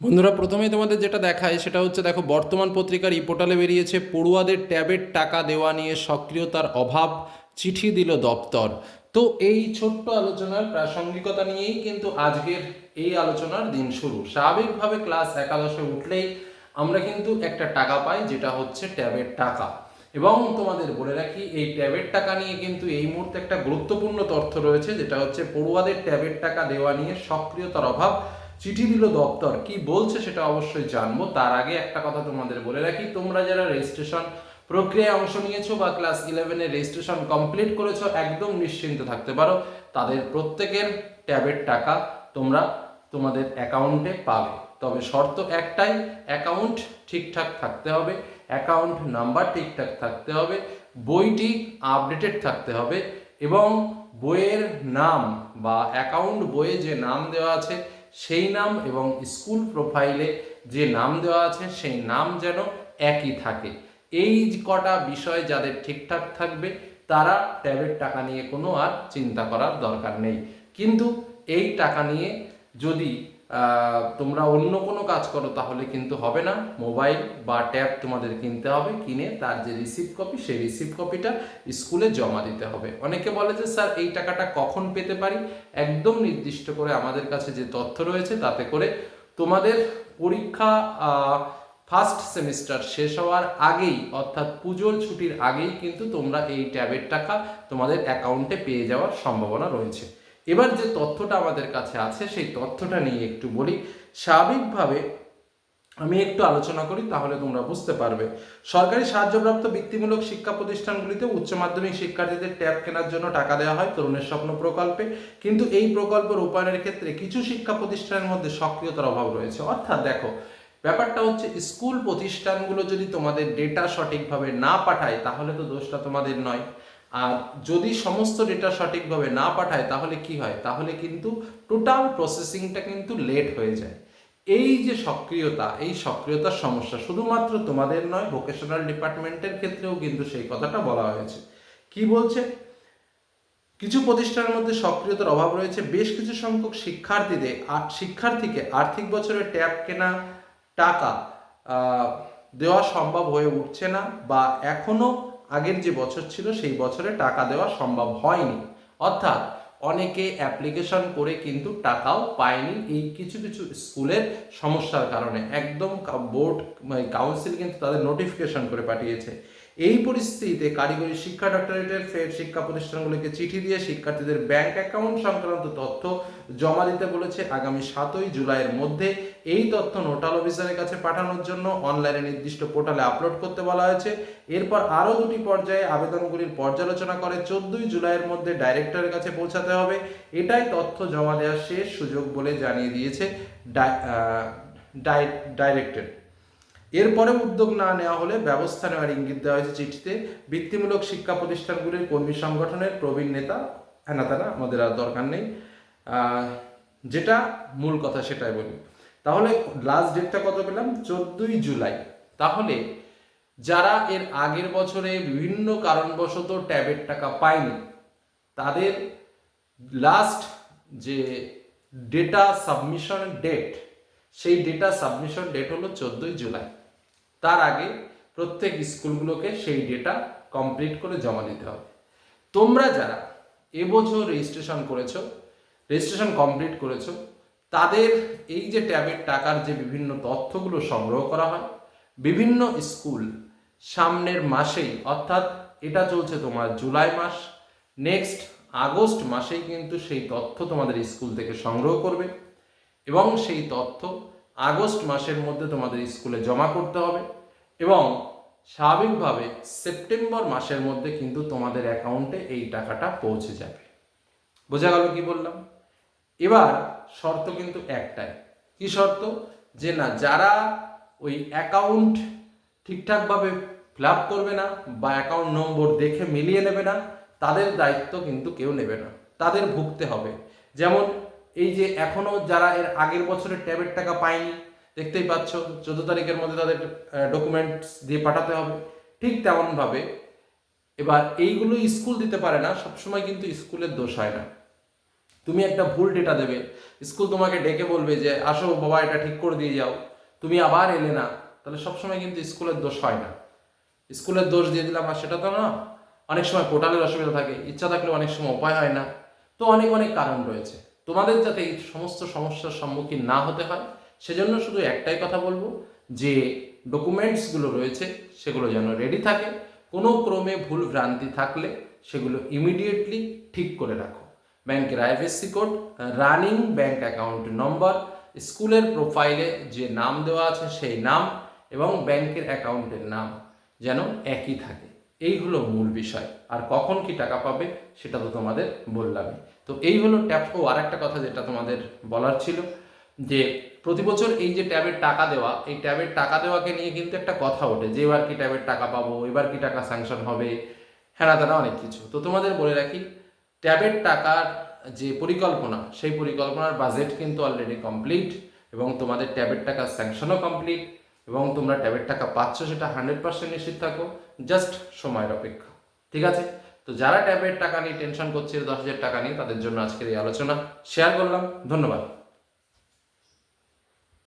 বন্ধুরা, প্রথমেই তোমাদের যেটা দেখায় সেটা হচ্ছে, দেখো, বর্তমান পত্রিকার ই পোর্টালে বেরিয়েছে, পড়ুয়াদের ট্যাবের টাকা দেওয়া নিয়ে সক্রিয়তার অভাব, চিঠি দিল দপ্তর। তো এই ছোট্ট আলোচনার প্রাসঙ্গিকতা নিয়েই কিন্তু আজকের এই আলোচনার দিন শুরু। স্বাভাবিকভাবে ক্লাস একাদশে উঠলেই আমরা কিন্তু একটা টাকা পাই, যেটা হচ্ছে ট্যাবের টাকা। এবং তোমাদের বলে রাখি, এই ট্যাবের টাকা নিয়ে কিন্তু এই মুহূর্তে একটা গুরুত্বপূর্ণ তথ্য রয়েছে, যেটা হচ্ছে, পড়ুয়াদের ট্যাবের টাকা দেওয়া নিয়ে সক্রিয়তার অভাব চিঠি দিল দপ্তর। কি বলছে সেটা অবশ্যই জানব। তার আগে একটা কথা তোমাদের বলে রাখি, তোমরা যারা রেজিস্ট্রেশন প্রক্রিয়ায় অংশ নিয়েছো বা ক্লাস ইলেভেনের রেজিস্ট্রেশন কমপ্লিট করেছ, একদম নিশ্চিন্ত থাকতে পারো। তাদের প্রত্যেকের ট্যাবের টাকা তোমরা তোমাদের অ্যাকাউন্টে পাবে। তবে শর্ত একটাই অ্যাকাউন্ট ঠিকঠাক থাকতে হবে অ্যাকাউন্ট নাম্বার ঠিকঠাক থাকতে হবে, বইটি আপডেটেড থাকতে হবে এবং বইয়ের নাম বা অ্যাকাউন্ট বইয়ে যে নাম দেওয়া আছে সেই নাম এবং স্কুল প্রোফাইলে যে নাম দেওয়া আছে, সেই নাম যেন একই থাকে। এই কটা বিষয় যাদের ঠিকঠাক থাকবে, তারা ট্যাবের টাকা নিয়ে কোনো আর চিন্তা করার দরকার নেই। কিন্তু এই টাকা নিয়ে যদি তোমরা অন্য কোনো কাজ করো তাহলে কিন্তু হবে না। মোবাইল বা ট্যাব তোমাদের কিনতে হবে, কিনে তার যে রিসিপ্ট কপি সেই রিসিপ্ট কপিটা স্কুলে জমা দিতে হবে। অনেকে বলে যে, স্যার, এই টাকাটা কখন পেতে পারি? একদম নির্দিষ্ট করে আমাদের কাছে যে তথ্য রয়েছে, তাতে করে তোমাদের পরীক্ষা ফার্স্ট সেমিস্টার শেষ হওয়ার আগেই, অর্থাৎ পুজোর ছুটির আগেই কিন্তু তোমরা এই ট্যাবের টাকা তোমাদের অ্যাকাউন্টে পেয়ে যাওয়ার সম্ভাবনা রয়েছে। এবার যে তথ্যটা আমাদের কাছে আছে, সেই তথ্যটা নিয়ে একটু বলি। স্বাভাবিকভাবে আমি একটু আলোচনা করি, তাহলে তোমরা বুঝতে পারবে। সরকারি সাহায্যপ্রাপ্ত বৃত্তিমূলক শিক্ষা প্রতিষ্ঠানগুলিতে উচ্চ মাধ্যমিক শিক্ষার্থীদের ট্যাব কেনার জন্য টাকা দেওয়া হয় তরুণের স্বপ্ন প্রকল্পে। কিন্তু এই প্রকল্প রূপায়ণের ক্ষেত্রে কিছু শিক্ষা প্রতিষ্ঠানের মধ্যে সক্রিয়তার অভাব রয়েছে। অর্থাৎ দেখো, ব্যাপারটা হচ্ছে স্কুল প্রতিষ্ঠানগুলো যদি তোমাদের ডেটা সঠিকভাবে না পাঠায়, তাহলে তো দোষটা তোমাদের নয়। আর যদি সমস্ত ডেটা সঠিকভাবে না পাঠায়, তাহলে কি হয়? তাহলে কিন্তু টোটাল প্রসেসিংটা কিন্তু লেট হয়ে যায়। এই যে সক্রিয়তা, এই সক্রিয়তার সমস্যা শুধুমাত্র তোমাদের নয় ভোকেশনাল ডিপার্টমেন্টের ক্ষেত্রেও কিন্তু সেই কথাটা বলা হয়েছে। কি বলছে? কিছু প্রতিষ্ঠানের মধ্যে সক্রিয়তার অভাব রয়েছে। বেশ কিছু সংখ্যক শিক্ষার্থীদের, আর শিক্ষার্থীকে আর্থিক বছরে ট্যাব কেনা টাকা দেওয়া সম্ভব হয়ে উঠছে না বা এখনও আগের যে বছর ছিল, সেই বছরে টাকা দেওয়া সম্ভব হয়নি। অর্থাৎ অনেকে অ্যাপ্লিকেশন করে কিন্তু টাকাও পায়নি এই কিছু কিছু স্কুলের সমস্যার কারণে। একদম বোর্ড কাউন্সিল কিন্তু তাদের নোটিফিকেশন করে পাঠিয়েছে। এই পরিস্থিতিতে কারিগরি শিক্ষা ডক্টরেটের ফের শিক্ষা প্রতিষ্ঠানগুলিকে চিঠি দিয়ে শিক্ষার্থীদের ব্যাংক অ্যাকাউন্ট সংক্রান্ত তথ্য জমা দিতে বলেছে আগামী সাতই জুলাইয়ের মধ্যে। এই তথ্য নোটাল অফিসারের কাছে পাঠানোর জন্য অনলাইনে নির্দিষ্ট পোর্টালে আপলোড করতে বলা হয়েছে। এরপর আরও দুটি পর্যায়ে আবেদনগুলির পর্যালোচনা করে চোদ্দই জুলাইয়ের মধ্যে ডাইরেক্টরের কাছে পৌঁছাতে হবে। এটাই তথ্য জমা দেওয়ার শেষ সুযোগ বলে জানিয়ে দিয়েছে ডাইরেক্টর এরপরে উদ্যোগ না নেওয়া হলে ব্যবস্থা নেওয়ার ইঙ্গিত দেওয়া হয়েছে চিঠিতে। বৃত্তিমূলক শিক্ষা প্রতিষ্ঠানগুলির কর্মী সংগঠনের প্রবীণ নেতা হ্যানা তারা আমাদের আর দরকার নেই। যেটা মূল কথা সেটাই বলি। তাহলে লাস্ট ডেটটা কত পেলাম? চোদ্দই জুলাই। তাহলে যারা এর আগের বছরে বিভিন্ন কারণবশত ট্যাবের টাকা পায়নি, তাদের লাস্ট যে ডেটা সাবমিশন ডেট সেই ডেটা সাবমিশন ডেট হলো চোদ্দই জুলাই। তার আগে প্রত্যেক স্কুলগুলোকে সেই ডেটা কমপ্লিট করে জমা দিতে হবে। তোমরা যারা এবছর রেজিস্ট্রেশন করেছ রেজিস্ট্রেশন কমপ্লিট করেছ, তাদের এই যে ট্যাবের টাকার যে বিভিন্ন তথ্যগুলো সংগ্রহ করা হয়, বিভিন্ন স্কুল সামনের মাসেই, অর্থাৎ এটা চলছে তোমার জুলাই মাস নেক্সট আগস্ট মাসেই কিন্তু সেই তথ্য তোমাদের স্কুল থেকে সংগ্রহ করবে এবং সেই তথ্য আগস্ট মাসের মধ্যে তোমাদের স্কুলে জমা করতে হবে। এবং স্বাভাবিকভাবে সেপ্টেম্বর মাসের মধ্যে কিন্তু তোমাদের অ্যাকাউন্টে এই টাকাটা পৌঁছে যাবে। বোঝা গেল কি বললাম? এবার শর্ত কিন্তু একটাই। কি শর্ত? যে না, যারা ওই অ্যাকাউন্ট ঠিকঠাকভাবে ফিল আপ করবে না বা অ্যাকাউন্ট নম্বর দেখে মিলিয়ে নেবে না, তাদের দায়িত্ব কিন্তু কেউ নেবে না। তাদের ভুগতে হবে। যেমন এই যে এখনও যারা এর আগের বছরের ট্যাবের টাকা পায়নি দেখতেই পাচ্ছ, চোদ্দ তারিখের মধ্যে তাদের ডকুমেন্টস দিয়ে পাঠাতে হবে। ঠিক তেমনভাবে এবার এইগুলো স্কুল দিতে পারে না, সবসময় কিন্তু স্কুলের দোষ হয় না। তুমি একটা ভুল ডেটা দেবে, স্কুল তোমাকে ডেকে বলবে যে, আসো বাবা, এটা ঠিক করে দিয়ে যাও। তুমি আবার এলে না, তাহলে সবসময় কিন্তু স্কুলের দোষ হয় না। স্কুলের দোষ দিয়ে দিলাম আর সেটা তো না। অনেক সময় পোর্টালের অসুবিধা থাকে, ইচ্ছা থাকলেও অনেক সময় উপায় হয় না। তো অনেক অনেক কারণ রয়েছে। তোমাদের যাতে এই সমস্ত সমস্যার সম্মুখীন না হতে হয় সেজন্য শুধু একটাই কথা বলব, যে ডকুমেন্টসগুলো রয়েছে সেগুলো যেন রেডি থাকে, কোনো ক্রমে ভুল ভ্রান্তি থাকলে সেগুলো ইমিডিয়েটলি ঠিক করে রাখো। ব্যাংকের IFSC code running bank account number স্কুলের প্রোফাইলে যে নাম দেওয়া আছে সেই নাম এবং ব্যাংকের অ্যাকাউন্টের নাম যেন একই থাকে। এই হলো মূল বিষয়। আর কখন কি টাকা পাবে সেটা তো তোমাদের বললামই। তো এই হলো ট্যাপ ও আর একটা কথা যেটা তোমাদের বলার ছিল যে প্রতি বছর এই যে ট্যাবের টাকা দেওয়া, এই ট্যাবের টাকা দেওয়াকে নিয়ে কিন্তু একটা কথা ওঠে যে এবার কি ট্যাবের টাকা পাবো, এবার কি টাকা স্যাংশন হবে হ্যাঁ তারা অনেক কিছু। তো তোমাদের বলে রাখি, ট্যাবের টাকার যে পরিকল্পনা, সেই পরিকল্পনার বাজেট কিন্তু অলরেডি কমপ্লিট এবং তোমাদের ট্যাবের টাকা স্যাংশনও কমপ্লিট এবং তোমরা ট্যাবের টাকা পাচ্ছ সেটা হান্ড্রেড পার্সেন্ট নিশ্চিত থাকো জাস্ট সময়ের অপেক্ষা। ঠিক আছে? তো যারা ট্যাবের টাকা নিয়ে টেনশন করছে, দশ হাজার টাকা নিয়ে তাদের জন্য আজকের এই আলোচনা। শেয়ার করলাম। ধন্যবাদ।